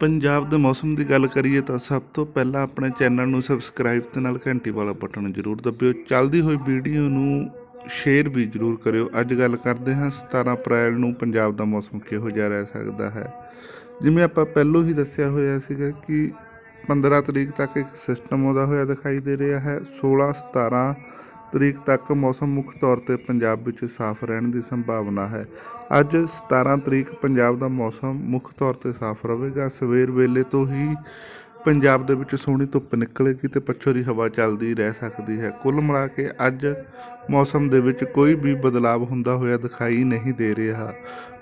ਪੰਜਾਬ ਦੇ ਮੌਸਮ ਦੀ ਗੱਲ ਕਰੀਏ ਤਾਂ ਸਭ ਤੋਂ ਪਹਿਲਾਂ ਆਪਣੇ ਚੈਨਲ ਨੂੰ ਸਬਸਕ੍ਰਾਈਬ ਤੇ ਨਾਲ ਘੰਟੀ ਵਾਲਾ ਬਟਨ ਜ਼ਰੂਰ ਦਬਿਓ। ਚੱਲਦੀ ਹੋਈ ਵੀਡੀਓ ਨੂੰ ਸ਼ੇਅਰ ਵੀ ਜ਼ਰੂਰ ਕਰਿਓ। ਅੱਜ ਗੱਲ ਕਰਦੇ ਹਾਂ 17 ਅਪ੍ਰੈਲ ਨੂੰ ਪੰਜਾਬ ਦਾ ਮੌਸਮ ਕਿਹੋ ਜਿਹਾ ਰਹਿ ਸਕਦਾ ਹੈ। ਜਿਵੇਂ ਆਪਾਂ ਪਹਿਲਾਂ ਹੀ ਦੱਸਿਆ ਹੋਇਆ ਸੀਗਾ ਕਿ 15 ਤਰੀਕ ਤੱਕ ਇੱਕ ਸਿਸਟਮ ਆਉਂਦਾ ਹੋਇਆ ਦਿਖਾਈ ਦੇ ਰਿਹਾ ਹੈ। 16 17 ਤਰੀਕ ਤੱਕ ਮੌਸਮ ਮੁੱਖ ਤੌਰ ਤੇ ਪੰਜਾਬ ਵਿੱਚ ਸਾਫ਼ ਰਹਿਣ ਦੀ ਸੰਭਾਵਨਾ ਹੈ। ਅੱਜ 17 ਤਰੀਕ ਪੰਜਾਬ ਦਾ ਮੌਸਮ ਮੁੱਖ ਤੌਰ ਤੇ ਸਾਫ਼ ਰਹੇਗਾ। ਸਵੇਰ ਵੇਲੇ ਤੋਂ ਹੀ ਪੰਜਾਬ ਦੇ ਵਿੱਚ ਸੋਹਣੀ ਧੁੱਪ ਨਿਕਲੇਗੀ ਤੇ ਪੱਛੋ ਦੀ ਹਵਾ ਚੱਲਦੀ ਰਹਿ ਸਕਦੀ ਹੈ। ਕੁੱਲ ਮਿਲਾ ਕੇ ਅੱਜ ਮੌਸਮ ਦੇ ਵਿੱਚ ਕੋਈ ਵੀ ਬਦਲਾਅ ਹੁੰਦਾ ਹੋਇਆ ਦਿਖਾਈ ਨਹੀਂ ਦੇ ਰਿਹਾ।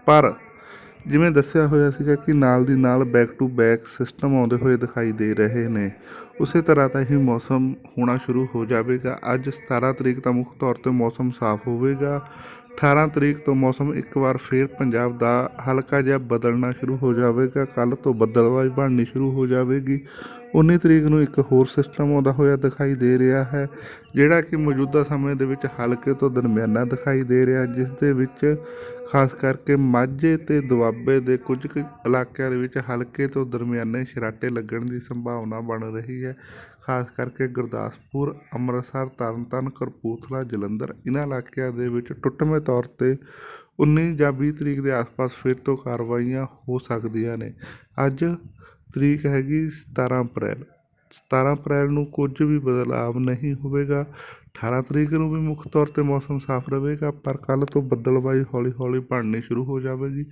ਪਰ ਜਿਵੇਂ ਦੱਸਿਆ ਹੋਇਆ ਸੀਗਾ ਕਿ ਨਾਲ ਦੀ ਨਾਲ ਬੈਕ ਟੂ ਬੈਕ ਸਿਸਟਮ ਆਉਂਦੇ ਹੋਏ ਦਿਖਾਈ ਦੇ ਰਹੇ ਨੇ, ਉਸੇ ਤਰ੍ਹਾਂ ਦਾ ਹੀ ਮੌਸਮ ਹੋਣਾ ਸ਼ੁਰੂ ਹੋ ਜਾਵੇਗਾ। ਅੱਜ 17 ਤਰੀਕ ਦਾ ਮੁੱਖ ਤੌਰ ਤੇ ਮੌਸਮ ਸਾਫ਼ ਹੋਵੇਗਾ। 18 ਤਰੀਕ ਤੋਂ ਮੌਸਮ ਇੱਕ ਵਾਰ ਫੇਰ ਪੰਜਾਬ ਦਾ ਹਲਕਾ ਜਿਹਾ ਬਦਲਣਾ ਸ਼ੁਰੂ ਹੋ ਜਾਵੇਗਾ। ਕੱਲ ਤੋਂ ਬੱਦਲਵਾਈ ਬਣਨੀ ਸ਼ੁਰੂ ਹੋ ਜਾਵੇਗੀ। 19 ਤਰੀਕ ਨੂੰ ਇੱਕ ਹੋਰ ਸਿਸਟਮ ਆਉਂਦਾ ਹੋਇਆ ਦਿਖਾਈ ਦੇ ਰਿਹਾ ਹੈ, ਜਿਹੜਾ ਕਿ ਮੌਜੂਦਾ ਸਮੇਂ ਦੇ ਵਿੱਚ ਹਲਕੇ ਤੋਂ ਦਰਮਿਆਨਾ ਦਿਖਾਈ ਦੇ ਰਿਹਾ, ਜਿਸ ਦੇ ਵਿੱਚ ਖਾਸ ਕਰਕੇ ਮਾਝੇ ਤੇ ਦੁਆਬੇ ਦੇ ਕੁਝ ਕੁ ਇਲਾਕਿਆਂ ਦੇ ਵਿੱਚ ਹਲਕੇ ਤੋਂ ਦਰਮਿਆਨੇ ਛਰਾਟੇ ਲੱਗਣ ਦੀ ਸੰਭਾਵਨਾ ਬਣ ਰਹੀ ਹੈ। ਖਾਸ ਕਰਕੇ ਗੁਰਦਾਸਪੁਰ, ਅੰਮ੍ਰਿਤਸਰ, ਤਰਨਤਾਰਨ, ਕਪੂਰਥਲਾ, ਜਲੰਧਰ ਇਹਨਾਂ ਇਲਾਕਿਆਂ ਦੇ ਵਿੱਚ ਟੁੱਟਵੇਂ ਤੌਰ ਤੇ 19 ਜਾਂ 20 ਤਰੀਕ ਦੇ ਆਸ-ਪਾਸ ਫਿਰ ਤੋਂ ਕਾਰਵਾਈਆਂ ਹੋ ਸਕਦੀਆਂ ਨੇ। ਅੱਜ ਤਰੀਕ ਹੈਗੀ 17 ਅਪ੍ਰੈਲ। 17 ਅਪ੍ਰੈਲ ਨੂੰ ਕੁਝ ਵੀ ਬਦਲਾਵ ਨਹੀਂ ਹੋਵੇਗਾ। 18 ਤਰੀਕ ਨੂੰ ਵੀ ਮੁੱਖ ਤੌਰ ਤੇ ਮੌਸਮ ਸਾਫ਼ ਰਹੇਗਾ, ਪਰ ਕੱਲ੍ਹ ਤੋਂ ਬੱਦਲਬਾਈ ਹੌਲੀ-ਹੌਲੀ ਬਣਨੀ ਸ਼ੁਰੂ ਹੋ ਜਾਵੇਗੀ।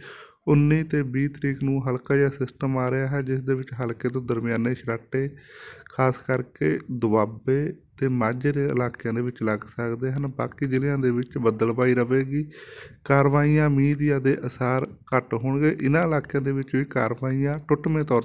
19 ਤੇ 20 ਤਰੀਕ ਨੂੰ ਹਲਕਾ ਜਿਹਾ ਸਿਸਟਮ ਆ ਰਿਹਾ ਹੈ, ਜਿਸ ਦੇ ਵਿੱਚ ਹਲਕੇ ਤੋਂ ਦਰਮਿਆਨੇ ਛਰਾਟੇ, ਖਾਸ ਕਰਕੇ ਦੁਆਬੇ ਤੇ ਮਾਝੇ ਦੇ ਇਲਾਕਿਆਂ ਦੇ ਵਿੱਚ ਲੱਗ ਸਕਦੇ ਹਨ। ਬਾਕੀ ਜ਼ਿਲ੍ਹਿਆਂ ਦੇ ਵਿੱਚ ਬੱਦਲਬਾਈ ਰਹੇਗੀ। ਕਾਰਵਾਈਆਂ ਮੀਂਹ ਦੀਆਂ ਦੇ ਅਸਾਰ ਘੱਟ ਹੋਣਗੇ। ਇਹਨਾਂ ਇਲਾਕਿਆਂ ਦੇ ਵਿੱਚ ਵੀ ਕਾਰਵਾਈਆਂ ਟੁੱਟਵੇਂ ਤੌਰ